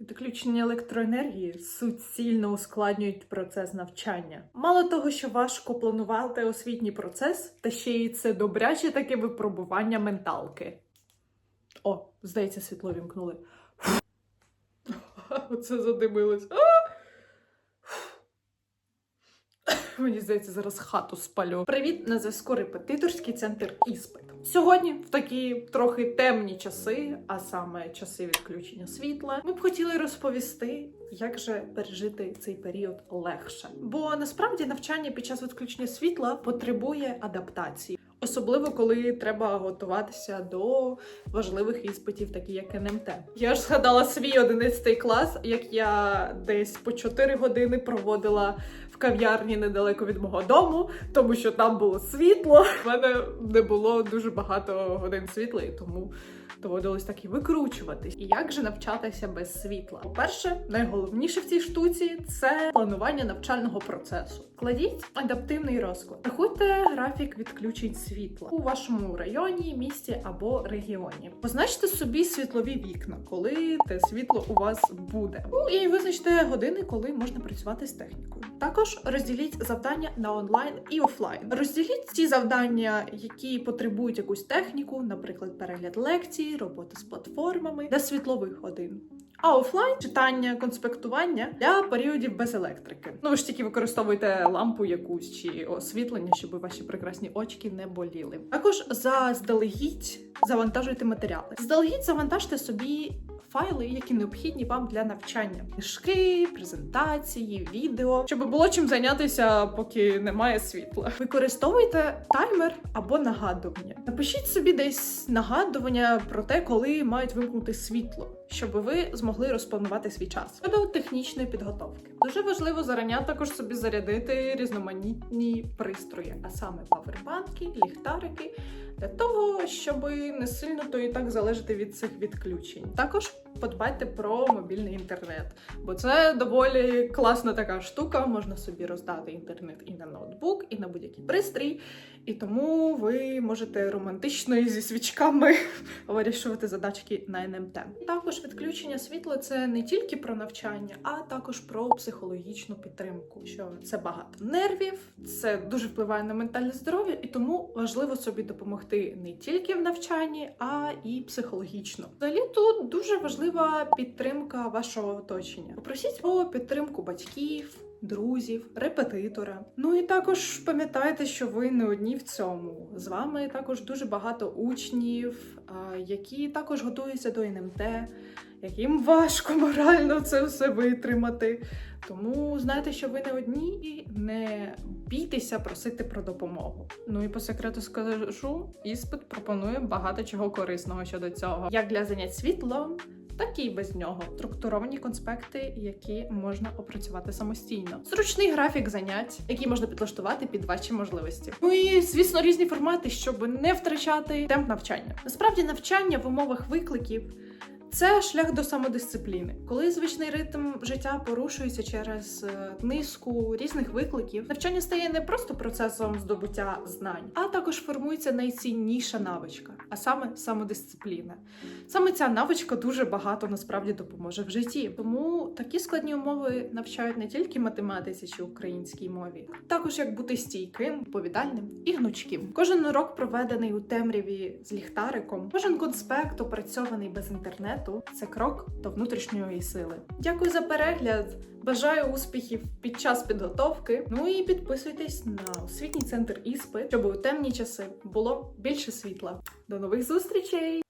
Відключення електроенергії суцільно ускладнюють процес навчання. Мало того, що важко планувати освітній процес, та ще й це добряче таке випробування менталки. О, здається, світло вімкнули. Оце задимилось. А! Мені здається, зараз хату спалю. Привіт, на зв'язку репетиторський центр іспит. Сьогодні, в такі трохи темні часи, а саме часи відключення світла, ми б хотіли розповісти, як же пережити цей період легше. Бо насправді навчання під час відключення світла потребує адаптації. Особливо коли треба готуватися до важливих іспитів, такі як НМТ. Я ж згадала свій 11 клас, як я десь по 4 години проводила в кав'ярні недалеко від мого дому, тому що там було світло. У мене не було дуже багато годин світла, і тому доводилось так і викручуватись. І як же навчатися без світла? По-перше, найголовніше в цій штуці це планування навчального процесу. Кладіть адаптивний розклад. Рахуйте графік відключень світла у вашому районі, місті або регіоні. Позначте собі світлові вікна, коли те світло у вас буде. Ну і визначте години, коли можна працювати з технікою. Також розділіть завдання на онлайн і офлайн. Розділіть ті завдання, які потребують якусь техніку, наприклад, перегляд лекцій, робота з платформами для світлових годин. А офлайн читання, конспектування для періодів без електрики. Ну ви ж тільки використовуєте лампу якусь чи освітлення, щоб ваші прекрасні очки не боліли. Також заздалегідь завантажуйте матеріали. Заздалегідь завантажте собі. Файли, які необхідні вам для навчання, книжки, презентації, відео, щоб було чим зайнятися, поки немає світла. Використовуйте таймер або нагадування. Напишіть собі десь нагадування про те, коли мають вимкнути світло, щоб ви змогли розпланувати свій час. Щодо технічної підготовки. Дуже важливо зарання також собі зарядити різноманітні пристрої, а саме павербанки, ліхтарики, для того, щоб не сильно то і так залежати від цих відключень. Також подбайте про мобільний інтернет, бо це доволі класна така штука. Можна собі роздати інтернет і на ноутбук, і на будь-який пристрій. І тому ви можете романтично і зі свічками вирішувати задачки на НМТ. Також відключення світла це не тільки про навчання, а також про психологічну підтримку. Що це багато нервів, це дуже впливає на ментальне здоров'я, і тому важливо собі допомогти не тільки в навчанні, а і психологічно. Взагалі тут дуже важлива підтримка вашого оточення. Попросіть про підтримку батьків. Друзів, репетитора. Ну і також пам'ятайте, що ви не одні в цьому. З вами також дуже багато учнів, які також готуються до НМТ, яким важко морально це все витримати. Тому знайте, що ви не одні і не бійтеся просити про допомогу. Ну і по секрету скажу, іспит пропонує багато чого корисного щодо цього, як для занять світлом. Так і без нього структуровані конспекти, які можна опрацювати самостійно. Зручний графік занять, який можна підлаштувати під ваші можливості. Ну і звісно, різні формати, щоб не втрачати темп навчання. Насправді, навчання в умовах викликів. Це шлях до самодисципліни, коли звичний ритм життя порушується через е, низку різних викликів. Навчання стає не просто процесом здобуття знань, а також формується найцінніша навичка, а саме самодисципліна. Саме ця навичка дуже багато насправді допоможе в житті. Тому такі складні умови навчають не тільки математиці чи українській мові, також як бути стійким, відповідальним і гнучким. Кожен урок проведений у темряві з ліхтариком, кожен конспект опрацьований без інтернету. Це крок до внутрішньої сили. Дякую за перегляд. Бажаю успіхів під час підготовки. Ну і підписуйтесь на освітній центр іспит, щоб у темні часи було більше світла. До нових зустрічей!